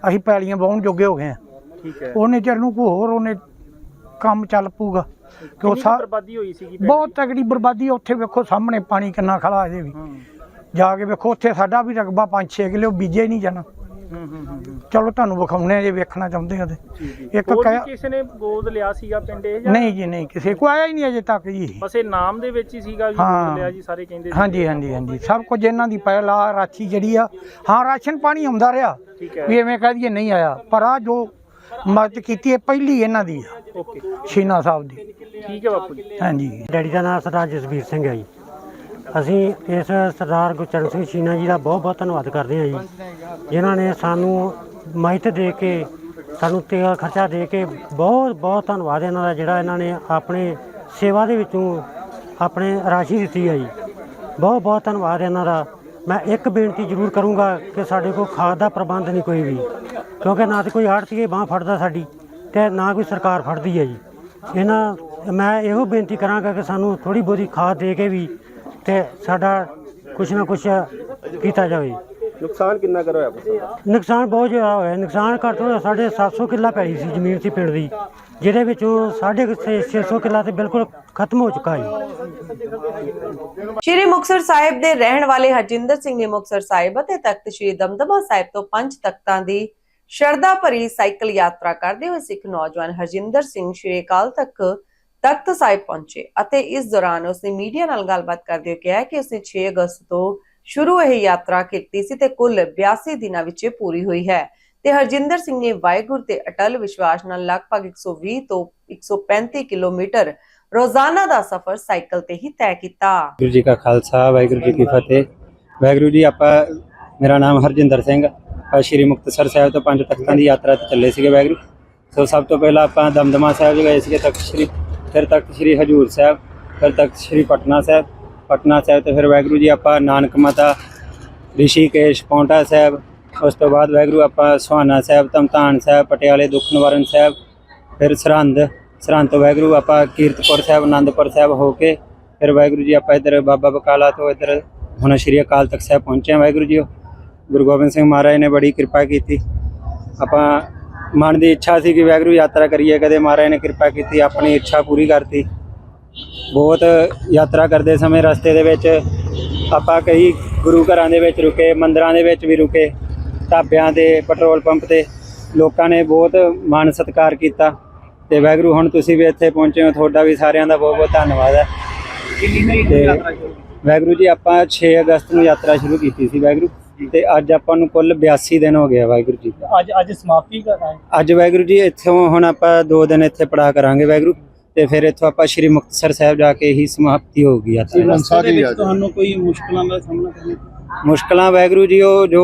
ਅਸੀਂ ਪੈਲੀਆਂ ਵਾਹੁਣ ਜੋਗੇ ਹੋ ਗਏ ਆ ਠੀਕ ਹੈ। ਉਹਨੇ ਚਿਰ ਨੂੰ ਕੋਈ ਹੋਰ ਉਹਨੇ ਕੰਮ ਚੱਲ ਪਊਗਾ। ਕਿ ਉਹ ਬਰਬਾਦੀ ਹੋਈ ਸੀਗੀ ਬਹੁਤ ਤਗੜੀ ਬਰਬਾਦੀ। ਉੱਥੇ ਵੇਖੋ ਸਾਹਮਣੇ ਪਾਣੀ ਕਿੰਨਾ ਖੜਾ ਇਹਦੇ ਵੀ। ਜਾ ਕੇ ਵੇਖੋ ਉੱਥੇ ਸਾਡਾ ਵੀ ਰਕਬਾ 5-6 ਕਿਲੋ ਬੀਜੇ ਨਹੀਂ ਜਾਣਾ। ਚਲੋ ਤੁਹਾਨੂੰ ਵਿਖਾਉਣੇ ਆ ਜੇ ਵੇਖਣਾ ਚਾਹੁੰਦੇ ਆ ਤੇ। ਇੱਕ ਹੋਰ ਵੀ ਕਹਿ ਕਿਸੇ ਨੇ ਗੋਦ ਲਿਆ ਸੀਗਾ ਪਿੰਡ ਇਹ ਜਾਂ? ਨਹੀਂ ਜੀ ਨਹੀਂ ਕਿਸੇ ਕੋ ਆਇਆ ਹੀ ਨਹੀਂ ਅਜੇ ਤੱਕ ਜੀ। ਬਸ ਇਹ ਨਾਮ ਦੇ ਵਿੱਚ ਹੀ ਸੀਗਾ ਹਾਂ। ਗੋਦ ਲਿਆ ਜੀ ਸਾਰੇ ਕਹਿੰਦੇ ਸੀ। ਹਾਂਜੀ ਹਾਂਜੀ ਹਾਂਜੀ। ਸਭ ਕੁਝ ਇਹਨਾਂ ਦੀ ਪਹਿਲਾ ਰਾਖੀ ਜਿਹੜੀ ਆ। ਹਾਂ ਰਾਸ਼ਨ ਪਾਣੀ ਆਉਂਦਾ ਰਿਹਾ। ਠੀਕ ਹੈ। ਵੀ ਐਵੇਂ ਕਹਿ ਦਈਏ ਨਹੀਂ ਆਇਆ। ਪਰ ਆ ਜੋ ਮਦਦ ਕੀਤੀ ਹੈ ਪਹਿਲੀ ਇਹਨਾਂ ਦੀ ਆ। ਓਕੇ। ਸ਼ੀਨਾ ਸਾਹਿਬ ਦੀ। ਠੀਕ ਹੈ ਬਾਪੂ ਜੀ। ਹਾਂਜੀ। ਡੈਡੀ ਦਾ ਨਾਮ ਸਰਦਾਰ ਜਸਵੀਰ ਸਿੰਘ ਹੈ ਜੀ। ਅਸੀਂ ਇਸ ਸਰਦਾਰ ਗੁਰਚਰਨ ਸਿੰਘ ਸ਼ੀਨਾ ਜੀ ਦਾ ਬਹੁਤ ਬਹੁਤ ਧੰਨਵਾਦ ਕਰਦੇ ਹਾਂ ਜੀ। ਜਿਨ੍ਹਾਂ ਨੇ ਸਾਨੂੰ ਮਾਹਿਤ ਦੇ ਕੇ, ਸਾਨੂੰ ਤੇਲ ਖਰਚਾ ਦੇ ਕੇ ਬਹੁਤ ਬਹੁਤ ਧੰਨਵਾਦ ਇਹਨਾਂ ਦਾ, ਜਿਹੜਾ ਇਹਨਾਂ ਨੇ ਆਪਣੇ ਸੇਵਾ ਦੇ ਵਿੱਚੋਂ ਆਪਣੇ ਰਾਸ਼ੀ ਦਿੱਤੀ ਹੈ ਜੀ। ਬਹੁਤ ਬਹੁਤ ਧੰਨਵਾਦ ਇਹਨਾਂ ਦਾ। ਮੈਂ ਇੱਕ ਬੇਨਤੀ ਜ਼ਰੂਰ ਕਰੂੰਗਾ ਕਿ ਸਾਡੇ ਕੋਲ ਖਾਦ ਦਾ ਪ੍ਰਬੰਧ ਨਹੀਂ ਕੋਈ ਵੀ, ਕਿਉਂਕਿ ਨਾ ਤੇ ਕੋਈ ਆੜਤੀਏ ਬਾਹ ਫੜਦਾ ਸਾਡੀ ਤੇ ਨਾ ਕੋਈ ਸਰਕਾਰ ਫੜਦੀ ਹੈ ਜੀ। ਇਹਨਾਂ, ਮੈਂ ਇਹੋ ਬੇਨਤੀ ਕਰਾਂਗਾ ਕਿ ਸਾਨੂੰ ਥੋੜੀ ਬਹੁਤੀ ਖਾਦ ਦੇ ਕੇ ਵੀ ਤੇ ਸਾਡਾ ਕੁਛ ਨਾ ਕੁਛ ਕੀਤਾ ਜਾਵੇ। ਨੁਕਸਾਨ ਕਿੰਨਾ ਕਰ ਹੋਇਆ ਨੁਕਸਾਨ ਬਹੁਤ ਜ਼ਿਆਦਾ ਹੋਇਆ। ਨੁਕਸਾਨ ਘੱਟ ਤੋਂ ਘੱਟ ਸਾਡੇ 700 ਕਿੱਲਾ ਪੈਲੀ ਸੀ ਜ਼ਮੀਨ ਸੀ ਪਿੰਡ ਦੀ ਜਿਹਦੇ ਵਿੱਚੋਂ ਸਾਢੇ ਕੁ ਛੇ- 600 ਕਿੱਲਾ ਤੇ ਬਿਲਕੁਲ ਖਤਮ ਹੋ ਚੁੱਕਾ ਹੈ ਸ਼੍ਰੀ ਮੁਕਤਸਰ ਸਾਹਿਬ ਦੇ ਰਹਿਣ ਵਾਲੇ ਹਰਜਿੰਦਰ ਸਿੰਘ ਨੇ ਮੁਕਤਸਰ ਸਾਹਿਬ ਅਤੇ ਤਖਤ ਸ਼੍ਰੀ ਦਮਦਮਾ ਸਾਹਿਬ ਤੋਂ ਪੰਜ ਤਖਤਾਂ ਦੀ ਸ਼ਰਧਾ ਭਰੀ ਸਾਈਕਲ ਯਾਤਰਾ ਕਰਦੇ ਹੋਏ ਸਿੱਖ ਨੌਜਵਾਨ ਹਰਜਿੰਦਰ ਸਿੰਘ ਸ਼੍ਰੀ ਅਕਾਲ ਤਖਤ ਤਖਤ ਸਾਹਿਬ ਪਹੁੰਚੇ ਅਤੇ ਇਸ ਦੌਰਾਨ ਉਸਨੇ ਮੀਡੀਆ ਨਾਲ ਗੱਲਬਾਤ ਕਰਦੇ ਹੋਏ ਕਿਹਾ ਕਿ ਉਸਨੇ 6 ਅਗਸਤ ਤੋਂ ਸ਼ੁਰੂ ਇਹ ਯਾਤਰਾ ਕੀਤੀ ਸੀ ਤੇ ਕੁੱਲ 82 ਦਿਨਾਂ ਵਿੱਚ ਇਹ ਪੂਰੀ ਹੋਈ ਹੈ। ਤੇ ਹਰਜਿੰਦਰ ਸਿੰਘ ਨੇ ਵਾਹਿਗੁਰੂ ਤੇ ਅਟਲ ਵਿਸ਼ਵਾਸ ਨਾਲ ਲਗਭਗ 120 ਤੋਂ 135 ਕਿਲੋਮੀਟਰ ਰੋਜ਼ਾਨਾ ਦਾ ਸਫ਼ਰ ਸਾਈਕਲ ਤੇ ਹੀ ਤੈਅ ਕੀਤਾ। ਵਾਹਿਗੁਰੂ ਜੀ ਕਾ ਖਾਲਸਾ, ਵਾਹਿਗੁਰੂ ਜੀ ਕੀ ਫਤਿਹ। ਵਾਹਿਗੁਰੂ ਜੀ, ਆਪਾਂ, ਮੇਰਾ ਨਾਮ ਹਰਜਿੰਦਰ ਸਿੰਘ, ਆਪਾਂ ਸ਼੍ਰੀ ਮੁਕਤਸਰ ਸਾਹਿਬ ਤੋਂ ਪੰਜ ਤਖਤਾਂ ਦੀ ਯਾਤਰਾ ਤੇ ਚੱਲੇ ਸੀਗੇ ਵਾਹਿਗੁਰੂ। ਸੋ ਸਭ ਤੋਂ ਪਹਿਲਾਂ ਆਪਾਂ ਦਮਦਮਾ ਸਾਹਿਬ ਗਏ ਸੀਗੇ ਤਖਤ ਸ਼੍ਰੀ ਫਿਰ ਤਖਤ ਸ਼੍ਰੀ ਹਜੂਰ ਸਾਹਿਬ, ਫਿਰ ਤਖਤ ਸ਼੍ਰੀ ਪਟਨਾ ਸਾਹਿਬ। ਪਟਨਾ ਸਾਹਿਬ ਤੇ ਫਿਰ ਵਾਹਿਗੁਰੂ ਜੀ ਆਪਾਂ ਨਾਨਕ ਮਾਤਾ, ਰਿਸ਼ੀਕੇਸ਼, ਪੌਂਟਾ ਸਾਹਿਬ, ਉਸ ਤੋਂ ਬਾਅਦ ਵਾਹਿਗੁਰੂ ਆਪਾਂ ਸੁਹਾਣਾ ਸਾਹਿਬ ਤਮਤਾਨ ਸਾਹਿਬ, ਪਟਿਆਲੇ ਦੁੱਖ ਨਿਵਾਰਨ ਸਾਹਿਬ, ਫਿਰ ਸਰਹੰਦ। ਸਰਹੰਦ ਤੋਂ ਵਾਹਿਗੁਰੂ ਆਪਾਂ ਕੀਰਤਪੁਰ ਸਾਹਿਬ, ਆਨੰਦਪੁਰ ਸਾਹਿਬ ਹੋ ਕੇ ਫਿਰ ਵਾਹਿਗੁਰੂ ਜੀ ਆਪਾਂ ਇੱਧਰ ਬਾਬਾ ਬਕਾਲਾ ਤੋਂ ਇੱਧਰ ਹੁਣ ਸ਼੍ਰੀ ਅਕਾਲ ਤਖਤ ਸਾਹਿਬ ਪਹੁੰਚੇ ਹਾਂ ਵਾਹਿਗੁਰੂ ਜੀ ਗੁਰੂ ਗੋਬਿੰਦ ਸਿੰਘ ਮਹਾਰਾਜ ਨੇ ਬੜੀ ਕਿਰਪਾ ਕੀਤੀ। ਆਪਾਂ ਮਨ ਦੀ ਇੱਛਾ ਸੀ ਕਿ ਵਾਹਿਗੁਰੂ ਯਾਤਰਾ ਕਰੀਏ ਕਦੇ ਮਹਾਰਾਜ ਨੇ ਕਿਰਪਾ ਕੀਤੀ ਆਪਣੀ ਇੱਛਾ ਪੂਰੀ ਕਰਤੀ। ਬਹੁਤ ਯਾਤਰਾ ਕਰਦੇ ਸਮੇਂ ਰਸਤੇ ਦੇ ਵਿੱਚ ਆਪਾਂ ਕਈ ਗੁਰੂ ਘਰਾਂ ਦੇ ਵਿੱਚ ਰੁਕੇ ਮੰਦਰਾਂ ਦੇ ਵਿੱਚ ਵੀ ਰੁਕੇ ਢਾਬਿਆਂ ਤੇ ਪੈਟਰੋਲ ਪੰਪ ਤੇ। ਲੋਕਾਂ ਨੇ ਬਹੁਤ ਮਾਣ ਸਤਿਕਾਰ ਕੀਤਾ ਤੇ ਵਾਹਿਗੁਰੂ ਹੁਣ ਤੁਸੀਂ ਵੀ ਇੱਥੇ ਪਹੁੰਚੇ ਹੋ ਤੁਹਾਡਾ ਵੀ ਸਾਰਿਆਂ ਦਾ ਬਹੁਤ ਬਹੁਤ ਧੰਨਵਾਦ ਹੈ। ਤੇ ਵਾਹਿਗੁਰੂ ਜੀ ਆਪਾਂ 6 ਅਗਸਤ ਨੂੰ ਯਾਤਰਾ ਸ਼ੁਰੂ ਕੀਤੀ ਸੀ ਵਾਹਿਗੁਰੂ। ਤੇ ਅੱਜ ਆਪਾਂ ਨੂੰ ਕੁੱਲ 82 ਦਿਨ ਹੋ ਗਏ ਆ ਵਾਹਿਗੁਰੂ ਜੀ। ਅੱਜ ਅੱਜ ਸਮਾਪਤੀ ਕਰਨਾ ਹੈ ਅੱਜ ਵਾਹਿਗੁਰੂ ਜੀ ਇੱਥੋਂ ਹੁਣ ਆਪਾਂ 2 ਦਿਨ ਇੱਥੇ ਪੜਾ ਕਰਾਂਗੇ ਵਾਹਿਗੁਰੂ। ਤੇ ਫਿਰ ਇੱਥੋਂ ਆਪਾਂ ਸ਼੍ਰੀ ਮੁਕਤਸਰ ਸਾਹਿਬ ਜਾ ਕੇ ਹੀ ਸਮਾਪਤੀ ਹੋਊਗੀ ਯਾਤਰਾ ਦੀ। ਰਸਤੇ ਦੇ ਵਿੱਚ ਤੁਹਾਨੂੰ ਕੋਈ ਮੁਸ਼ਕਲਾਂ ਦਾ ਸਾਹਮਣਾ ਕਰਨਾ? ਮੁਸ਼ਕਲਾਂ ਵੈਗਰੂ ਜੀ ਉਹ ਜੋ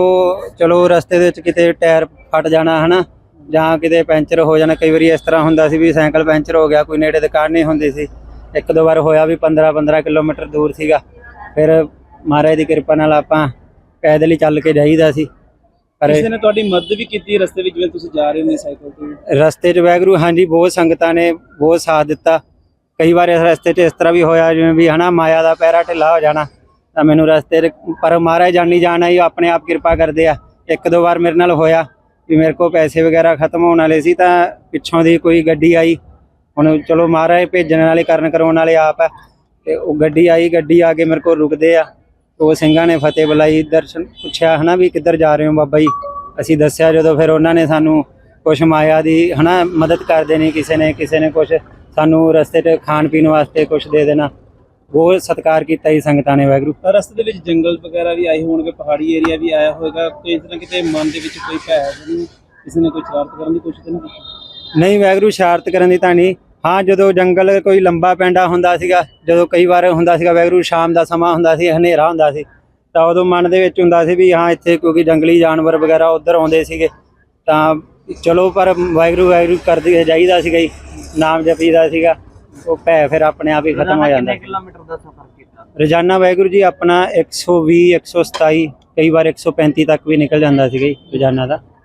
ਚਲੋ ਰਸਤੇ ਦੇ ਵਿੱਚ ਕਿਤੇ ਟਾਇਰ ਫਟ ਜਾਣਾ ਹਨਾ ਜਾਂ ਕਿਤੇ ਪੈਂਚਰ ਹੋ ਜਾਣਾ ਕਈ ਵਾਰੀ ਇਸ ਤਰ੍ਹਾਂ ਹੁੰਦਾ ਸੀ ਵੀ ਸਾਈਕਲ ਪੈਂਚਰ ਹੋ ਗਿਆ ਕੋਈ ਨੇੜੇ ਦੁਕਾਨ ਨਹੀਂ ਹੁੰਦੀ ਸੀ। ਇੱਕ ਦੋ ਵਾਰ ਹੋਇਆ ਵੀ 15 15 ਕਿਲੋਮੀਟਰ ਦੂਰ ਸੀਗਾ। ਫਿਰ ਮਹਾਰਾਜ ਦੀ ਕਿਰਪਾ ਨਾਲ ਆਪਾਂ ਪੈਦਲ ਹੀ ਚੱਲ ਕੇ ਜਾਈਦਾ ਸੀ। ਪਰ ਕਿਸੇ ਨੇ ਤੁਹਾਡੀ ਮਦਦ ਵੀ ਕੀਤੀ ਰਸਤੇ ਵਿੱਚ ਜਿਵੇਂ ਤੁਸੀਂ ਜਾ ਰਹੇ ਹੋ ਨੇ ਸਾਈਕਲ ਤੇ? ਰਸਤੇ 'ਚ ਵੈਗਰੂ ਹਾਂਜੀ ਬਹੁਤ ਸੰਗਤਾਂ ਨੇ ਬਹੁਤ ਸਾਥ ਦਿੱਤਾ। ਕਈ ਵਾਰ ਇਸ ਰਸਤੇ 'ਚ ਇਸ ਤਰ੍ਹਾਂ ਵੀ ਹੋਇਆ ਜਿਵੇਂ ਵੀ ਹਨਾ ਮਾਇਆ ਦਾ ਪੈਰਾ ਢਿੱਲਾ ਹੋ ਜਾਣਾ ਤਾਂ ਮੈਨੂੰ ਰਸਤੇ 'ਚ ਪਰ ਮਹਾਰਾਜ ਜਾਣੀ ਜਾਣਾ ਹੀ ਆਪਣੇ ਆਪ ਕਿਰਪਾ ਕਰਦੇ ਆ। ਇੱਕ ਦੋ ਵਾਰ ਮੇਰੇ ਨਾਲ ਹੋਇਆ ਵੀ ਮੇਰੇ ਕੋਲ ਪੈਸੇ ਵਗੈਰਾ ਖਤਮ ਹੋਣ ਵਾਲੇ ਸੀ ਤਾਂ ਪਿੱਛੋਂ ਦੀ ਕੋਈ ਗੱਡੀ ਆਈ। ਹੁਣ ਚਲੋ ਮਹਾਰਾਜ ਭੇਜਣ ਵਾਲੇ ਕਰਨ ਕਰਾਉਣ ਵਾਲੇ ਆਪ ਆ। ਤੇ ਉਹ ਗੱਡੀ ਆਈ ਗੱਡੀ ਆ ਕੇ ਮੇਰੇ ਕੋਲ ਰੁਕਦੇ ਆ। ਉਹ ਸਿੰਘਾਂ ਨੇ ਫਤਿਹ ਬੁਲਾਈ ਦਰਸ਼ਨ ਪੁੱਛਿਆ ਹਨਾ ਵੀ ਕਿੱਧਰ ਜਾ ਰਹੇ ਹੋ ਬਾਬਾ ਜੀ? ਅਸੀਂ ਦੱਸਿਆ ਜਦੋਂ ਫਿਰ ਉਹਨਾਂ ਨੇ ਸਾਨੂੰ ਕੁਛ ਮਾਇਆ ਦੀ ਹਨਾ ਮਦਦ ਕਰਦੇ ਨੇ ਕਿਸੇ ਨੇ ਕਿਸੇ ਨੇ ਕੁਛ ਸਾਨੂੰ ਰਸਤੇ 'ਚ ਖਾਣ ਪੀਣ ਵਾਸਤੇ ਕੁਛ ਦੇ ਦੇਣਾ। ਬਹੁਤ ਸਤਿਕਾਰ ਕੀਤਾ ਜੀ ਸੰਗਤਾਂ ਨੇ ਵਾਹਿਗੁਰੂ। ਤਾਂ ਰਸਤੇ ਦੇ ਵਿੱਚ ਜੰਗਲ ਵਗੈਰਾ ਵੀ ਆਏ ਹੋਣਗੇ ਪਹਾੜੀ ਏਰੀਆ ਵੀ ਆਇਆ ਹੋਵੇਗਾ ਕੋਈ ਤਰ੍ਹਾਂ ਕਿਤੇ ਮਨ ਦੇ ਵਿੱਚ ਕੋਈ ਭੈ ਨਹੀਂ? ਕਿਸੇ ਨੇ ਕੋਈ ਸ਼ਰਾਰਤ ਕਰਨ ਦੀ ਕੋਸ਼ਿਸ਼ ਤਾਂ ਨਹੀਂ ਕੀਤੀ? ਨਹੀਂ ਵੈਗਰੂ ਸ਼ਰਾਰਤ ਕਰਨ ਦੀ ਤਾਂ ਨਹੀਂ। ਹਾਂ ਜਦੋਂ ਜੰਗਲ ਕੋਈ ਲੰਬਾ ਪੈਂਡਾ ਹੁੰਦਾ ਸੀਗਾ ਜਦੋਂ ਕਈ ਵਾਰ ਹੁੰਦਾ ਸੀਗਾ ਵੈਗਰੂ ਸ਼ਾਮ ਦਾ ਸਮਾਂ ਹੁੰਦਾ ਸੀ ਹਨੇਰਾ ਹੁੰਦਾ ਸੀ ਤਾਂ ਉਦੋਂ ਮਨ ਦੇ ਵਿੱਚ ਹੁੰਦਾ ਸੀ ਵੀ ਹਾਂ ਇੱਥੇ ਕਿਉਂਕਿ ਜੰਗਲੀ ਜਾਨਵਰ ਵਗੈਰਾ ਉੱਧਰ ਆਉਂਦੇ ਸੀਗੇ ਤਾਂ ਚਲੋ ਪਰ ਵੈਗਰੂ ਵੈਗਰੂ ਕਰਦੇ ਜਾਈਦਾ ਸੀਗਾ ਜੀ ਨਾਮ ਜਪੀਦਾ ਸੀਗਾ ਉਹ ਭੈ ਫਿਰ ਆਪਣੇ ਆਪ ਹੀ ਖਤਮ ਹੋ ਜਾਂਦਾ ਕਿਲੋਮੀਟਰ ਦਾ ਸਫ਼ਰ ਕੀਤਾ। ਰੋਜ਼ਾਨਾ ਵੈਗਰੂ ਜੀ ਆਪਣਾ 120 127 ਕਈ ਵਾਰ 135 ਤੱਕ ਵੀ ਨਿਕਲ ਜਾਂਦਾ ਸੀਗਾ ਜੀ ਰੋਜ਼ਾਨਾ ਦਾ।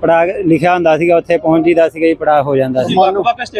ਪੜਾ ਲਿਖਿਆ ਹੁੰਦਾ ਸੀਗਾ ਉੱਥੇ ਪਹੁੰਚ ਜੀਦਾ ਸੀਗਾ ਜੀ ਪੜਾ ਹੋ ਜਾਂਦਾ ਸੀ।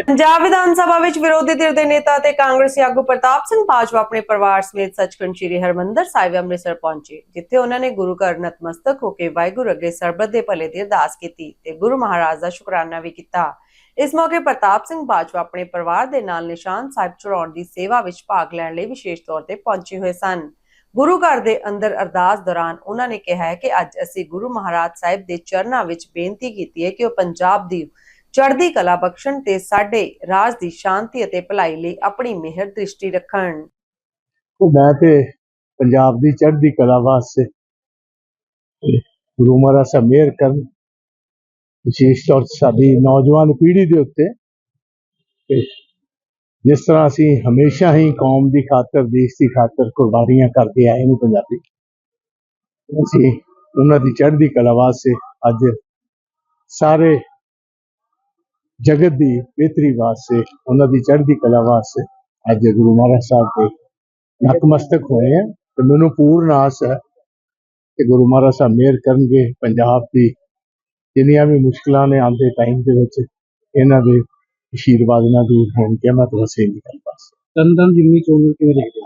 ਪੰਜਾਬ ਵਿਧਾਨ ਸਭਾ ਵਿੱਚ ਵਿਰੋਧੀ ਧਿਰ ਦੇ ਨੇਤਾ ਤੇ ਕਾਂਗਰਸੀ ਆਗੂ ਪ੍ਰਤਾਪ ਸਿੰਘ ਬਾਜਵਾ ਆਪਣੇ ਪਰਿਵਾਰ ਸਮੇਤ ਸੱਚਖੰਡ ਸ੍ਰੀ ਹਰਮੰਦਰ ਸਾਹਿਬ ਅੰਮ੍ਰਿਤਸਰ ਪਹੁੰਚੇ ਜਿੱਥੇ ਉਹਨਾਂ ਨੇ ਗੁਰੂ ਘਰ ਨਤਮਸਤਕ ਹੋ ਕੇ ਵਾਹਿਗੁਰੂ ਅੱਗੇ ਸਰਬੱਤ ਦੇ ਭਲੇ ਦੀ ਅਰਦਾਸ ਕੀਤੀ ਤੇ ਗੁਰੂ ਮਹਾਰਾਜ ਦਾ ਸ਼ੁਕਰਾਨਾ ਵੀ ਕੀਤਾ। ਇਸ ਮੌਕੇ ਪ੍ਰਤਾਪ ਸਿੰਘ ਬਾਜਵਾ ਆਪਣੇ ਪਰਿਵਾਰ ਦੇ ਨਾਲ ਨਿਸ਼ਾਨ ਸਾਹਿਬ ਚੜਾਉਣ ਦੀ ਸੇਵਾ ਵਿੱਚ ਭਾਗ ਲੈਣ ਲਈ ਵਿਸ਼ੇਸ਼ ਤੌਰ ਤੇ ਪਹੁੰਚੇ ਹੋਏ ਸਨ। ਗੁਰੂ ਘਰ ਦੇ ਅੰਦਰ ਅਰਦਾਸ ਦੌਰਾਨ ਉਹਨਾਂ ਨੇ ਕਿਹਾ ਹੈ ਕਿ ਅੱਜ ਅਸੀਂ ਗੁਰੂ ਮਹਾਰਾਜ ਸਾਹਿਬ ਦੇ ਚਰਨਾਂ ਵਿੱਚ ਬੇਨਤੀ ਕੀਤੀ ਹੈ ਕਿ ਉਹ ਪੰਜਾਬ ਦੀ ਚੜ੍ਹਦੀ ਕਲਾ ਬਖਸ਼ਣ ਤੇ ਸਾਡੇ ਰਾਜ ਦੀ ਸ਼ਾਂਤੀ ਅਤੇ ਭਲਾਈ ਲਈ ਆਪਣੀ ਮਿਹਰ ਦ੍ਰਿਸ਼ਟੀ ਰੱਖਣ। ਉਹ ਮੈਂ ਤੇ ਪੰਜਾਬ ਦੀ ਚੜ੍ਹਦੀ ਕਲਾ ਵਾਸਤੇ ਗੁਰੂ ਮਹਾਰਾਜ ਸਾਹਿਬ ਮਿਹਰ ਕਰਨ, ਵਿਸ਼ੇਸ਼ ਤੌਰ ਸਾਡੀ ਨੌਜਵਾਨ ਪੀੜ੍ਹੀ ਦੇ ਉੱਤੇ ਜਿਸ ਤਰ੍ਹਾਂ ਅਸੀਂ ਹਮੇਸ਼ਾ ਹੀ ਕੌਮ ਦੀ ਖਾਤਰ, ਦੇਸ਼ ਦੀ ਖਾਤਰ ਕੁਰਬਾਨੀਆਂ ਕਰਦੇ ਆਏ ਨੇ ਪੰਜਾਬੀ। ਅਸੀਂ ਉਹਨਾਂ ਦੀ ਚੜ੍ਹਦੀ ਕਲਾ ਵਾਸਤੇ ਅੱਜ ਸਾਰੇ ਜਗਤ ਦੀ ਬਿਹਤਰੀ ਵਾਸਤੇ, ਉਹਨਾਂ ਦੀ ਚੜ੍ਹਦੀ ਕਲਾ ਵਾਸਤੇ ਅੱਜ ਗੁਰੂ ਮਹਾਰਾਜ ਸਾਹਿਬ ਦੇ ਨਤਮਸਤਕ ਹੋਏ ਆ ਤੇ ਮੈਨੂੰ ਪੂਰਨ ਆਸ ਹੈ ਕਿ ਗੁਰੂ ਮਹਾਰਾਜ ਸਾਹਿਬ ਮਿਹਰ ਕਰਨਗੇ, ਪੰਜਾਬ ਦੀ ਜਿੰਨੀਆਂ ਵੀ ਮੁਸ਼ਕਲਾਂ ਨੇ ਆਉਂਦੇ ਟਾਈਮ ਦੇ ਵਿੱਚ, ਇਹਨਾਂ ਦੇ ਆਸ਼ੀਰਵਾਦ ਨਾਲ ਦੂਰ ਹੋਣਗੀਆਂ ਮੈਂ ਤਾਂ ਸਹੀ ਨਿਕਲ ਬਸ ਤੰਦਨ ਜਿੰਨੀ ਚੋਣ ਕਿਵੇਂ ਦੇਖਦੇ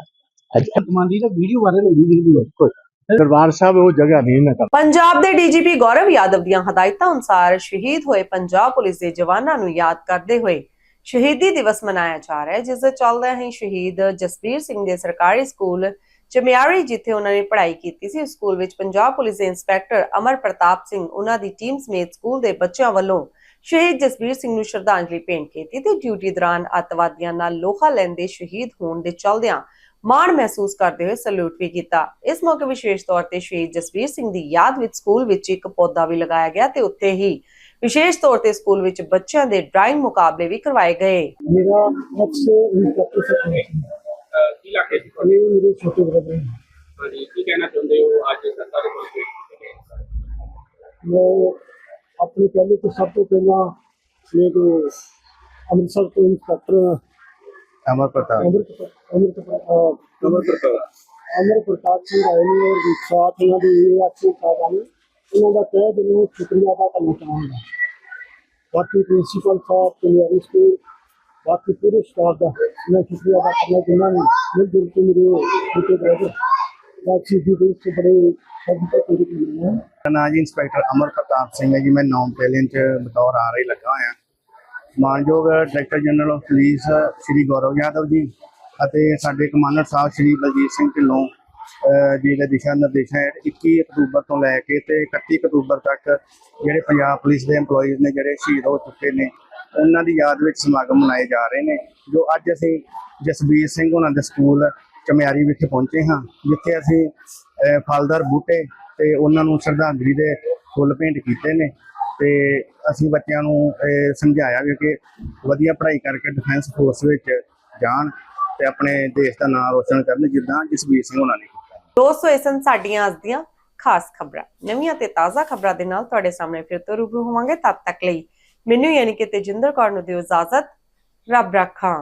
ਅੱਜ ਮੰਦੀ ਦਾ ਵੀਡੀਓ ਵਾਇਰਲ ਹੋ ਗਈ ਵੀਡੀਓ ਦਰਬਾਰ ਸਾਹਿਬ ਉਹ ਜਗ੍ਹਾ ਨਹੀਂ ਨਾ ਕਰ ਪੰਜਾਬ ਦੇ ਡੀਜੀਪੀ ਗੌਰਵ ਯਾਦਵ ਦੀਆਂ ਹਦਾਇਤਾਂ ਅਨੁਸਾਰ ਸ਼ਹੀਦ ਹੋਏ ਪੰਜਾਬ ਪੁਲਿਸ ਦੇ ਜਵਾਨਾਂ ਨੂੰ ਯਾਦ ਕਰਦੇ ਹੋਏ ਸ਼ਹੀਦੀ ਦਿਵਸ ਮਨਾਇਆ ਜਾ ਰਿਹਾ ਹੈ ਜਿਸ ਦੇ ਚੱਲਦਿਆਂ ਹੀ ਸ਼ਹੀਦ ਜਸਬੀਰ ਸਿੰਘ ਦੇ ਸਰਕਾਰੀ ਸਕੂਲ ਚਮਿਆਰੀ ਜਿੱਥੇ ਉਹਨਾਂ ਨੇ ਪੜ੍ਹਾਈ ਕੀਤੀ ਸੀ। ਉਸ ਸਕੂਲ ਵਿੱਚ ਪੰਜਾਬ ਪੁਲਿਸ ਦੇ ਇੰਸਪੈਕਟਰ ਅਮਰ ਪ੍ਰਤਾਪ ਸਿੰਘ ਉਹਨਾਂ ਦੀ ਟੀਮ ਸਮੇਤ ਸਕੂਲ ਦੇ ਬੱਚਿਆਂ ਵੱਲੋਂ ਸ਼ਹੀਦ ਜਸਬੀਰ ਸਿੰਘ ਨੂੰ ਸ਼ਰਧਾਂਜਲੀ ਭੇਂਟ ਕੀਤੀ ਤੇ ਡਿਊਟੀ ਦੌਰਾਨ ਅੱਤਵਾਦੀਆਂ ਨਾਲ ਲੋਹਾ ਲੈਂਦੇ ਸ਼ਹੀਦ ਹੋਣ ਦੇ ਚੱਲਦਿਆਂ ਮਾਣ ਮਹਿਸੂਸ ਕਰਦੇ ਹੋਏ ਸਲੂਟ ਵੀ ਕੀਤਾ। ਇਸ ਮੌਕੇ ਵਿਸ਼ੇਸ਼ ਤੌਰ ਤੇ ਸ਼ਹੀਦ ਜਸਬੀਰ ਸਿੰਘ ਦੀ ਯਾਦ ਵਿੱਚ ਸਕੂਲ ਵਿੱਚ ਇੱਕ ਪੌਦਾ ਵੀ ਲਗਾਇਆ ਗਿਆ ਤੇ ਉੱਥੇ ਹੀ ਵਿਸ਼ੇਸ਼ ਤੌਰ ਤੇ ਸਕੂਲ ਵਿੱਚ ਬੱਚਿਆਂ ਦੇ ਡਰਾਇੰਗ ਮੁਕਾਬਲੇ ਵੀ ਕਰਵਾਏ ਗਏ। ਮੇਰਾ ਮਕਸਦ ਇੰਸਪੈਕਟਰ ਕੀ ਲੱਗੇ ਸੀ? ਇਹ ਮੇਰੇ ਛੋਟੇ ਬ੍ਰਦਰ ਹਾਂਜੀ ਕੀ ਕਹਿਣਾ ਚਾਹੁੰਦੇ ਹੋ ਅੱਜ ਸਰਕਾਰ ਦੇ ਮੈਂ ਆਪਣੀ ਪਹਿਲੇ ਤੋਂ ਸਭ ਤੋਂ ਪਹਿਲਾਂ ਮੇਰੇ ਅੰਮ੍ਰਿਤਸਰ ਤੋਂ ਇੰਸਪੈਕਟਰ ਅਮਰ ਪ੍ਰਤਾਪ ਅਮਰ ਅਮਰ ਅਮਰ ਪ੍ਰਤਾਪ। ਅਮਰ ਪ੍ਰਤਾਪ ਸਿੰਘ ਆਏ ਨੇ ਔਰ ਸਾਥ ਉਹਨਾਂ ਦੀ ਇਹ ਅੱਛੀ ਸਾਥ ਨੇ। ਉਹਨਾਂ ਦਾ ਤਹਿ ਦਿਲੋਂ ਸ਼ੁਕਰੀਆ ਅਦਾ ਕਰਨਾ ਚਾਹਾਂਗਾ। ਬਾਕੀ ਪ੍ਰਿੰਸੀਪਲ ਸਾਹਿਬ ਪੁਲਿਆਰੀ ਸਕੂਲ ਬਾਕੀ ਪੂਰੇ ਸਟਾਫ ਦਾ ਮੈਂ ਸ਼ੁਕਰੀਆ ਅਦਾ ਕਰਨਾ ਜਿਨ੍ਹਾਂ ਨੇ ਮਿਲ ਜੁਲ ਕੇ ਮੇਰੇ ਛੋਟੇ ਬ੍ਰਦਰ ਬਾਕੀ ਦੀ ਦੇਸ਼ ਚ ਬੜੇ ਮੇਰਾ ਨਾਂ ਜੀ ਇੰਸਪੈਕਟਰ ਅਮਰ ਪ੍ਰਤਾਪ ਸਿੰਘ ਹੈ ਜੀ, ਮੈਂ ਨੌਂ ਬਟਾਲੀਅਨ ਚ ਬਤੌਰ ਆ ਰਹੀ, ਲੱਗਾ ਹੋਇਆ। ਮਾਨਯੋਗ director general of police Shri Gaurav Yadav ji ਅਤੇ ਸਾਡੇ ਕਮਾਂਡਰ ਸਾਹਿਬ ਸ਼੍ਰੀ ਬਲਜੀਤ ਸਿੰਘ ਢਿੱਲੋਂ, ਅਹ, ਜੀ ਦੇ ਦਿਸ਼ਾ ਨਿਰਦੇਸ਼ਾਂ ਹੇਠ 21 ਅਕਤੂਬਰ ਤੋਂ ਲੈ ਕੇ ਤੇ 31 ਅਕਤੂਬਰ ਤੱਕ ਜਿਹੜੇ ਪੰਜਾਬ ਪੁਲਿਸ ਦੇ EMPLOYEES ਨੇ, ਜਿਹੜੇ ਸ਼ਹੀਦ ਹੋ ਚੁੱਕੇ ਨੇ, ਉਹਨਾਂ ਦੀ ਯਾਦ ਵਿੱਚ ਸਮਾਗਮ ਮਨਾਏ ਜਾ ਰਹੇ ਨੇ, ਜੋ ਅੱਜ ਅਸੀਂ ਜਸਬੀਰ ਸਿੰਘ ਉਹਨਾਂ ਦੇ ਸਕੂਲ ਚਮਿਆਰੀ ਵਿਖੇ ਪਹੁੰਚੇ ਹਾਂ, ਜਿੱਥੇ ਅਸੀਂ ਫਲਦਾਰ ਬੂਟੇ ਤੇ ਉਹਨਾਂ ਨੂੰ ਸ਼ਰਧਾਂਜਲੀ ਦੇ ਫੁੱਲ ਭੇਂਟ ਕੀਤੇ ਨੇ ਤੇ ਅਸੀਂ ਬੱਚਿਆਂ ਨੂੰ ਸਮਝਾਇਆ ਵੀ ਕਿ ਵਧੀਆ ਪੜ੍ਹਾਈ ਕਰਕੇ ਡਿਫੈਂਸ ਫੋਰਸ ਵਿੱਚ ਜਾਣ ਤੇ ਆਪਣੇ ਦੇਸ਼ ਦਾ ਨਾਮ ਰੋਸ਼ਨ ਕਰਨ, ਜਿੱਦਾਂ ਜਸਬੀਰ ਸਿੰਘ ਉਹਨਾਂ ਨੇ ਕੀਤਾ। ਦੋਸਤੋ ਇਹ ਸਨ ਸਾਡੀਆਂ ਅੱਜ ਦੀਆਂ ਖਾਸ ਖਬਰਾਂ। ਨਵੀਆਂ ਤੇ ਤਾਜ਼ਾ ਖਬਰਾਂ ਦੇ ਨਾਲ ਤੁਹਾਡੇ ਸਾਹਮਣੇ ਫਿਰ ਤੋਂ ਰੂਬਰੂ ਹੋਵਾਂਗੇ। ਤਦ ਤੱਕ ਲਈ ਮੈਨੂੰ ਯਾਨੀ ਕਿ ਤੇਜਿੰਦਰ ਕੌਰ ਨੂੰ ਦਿਓ ਇਜਾਜ਼ਤ। ਰੱਬ ਰੱਖਾਂ।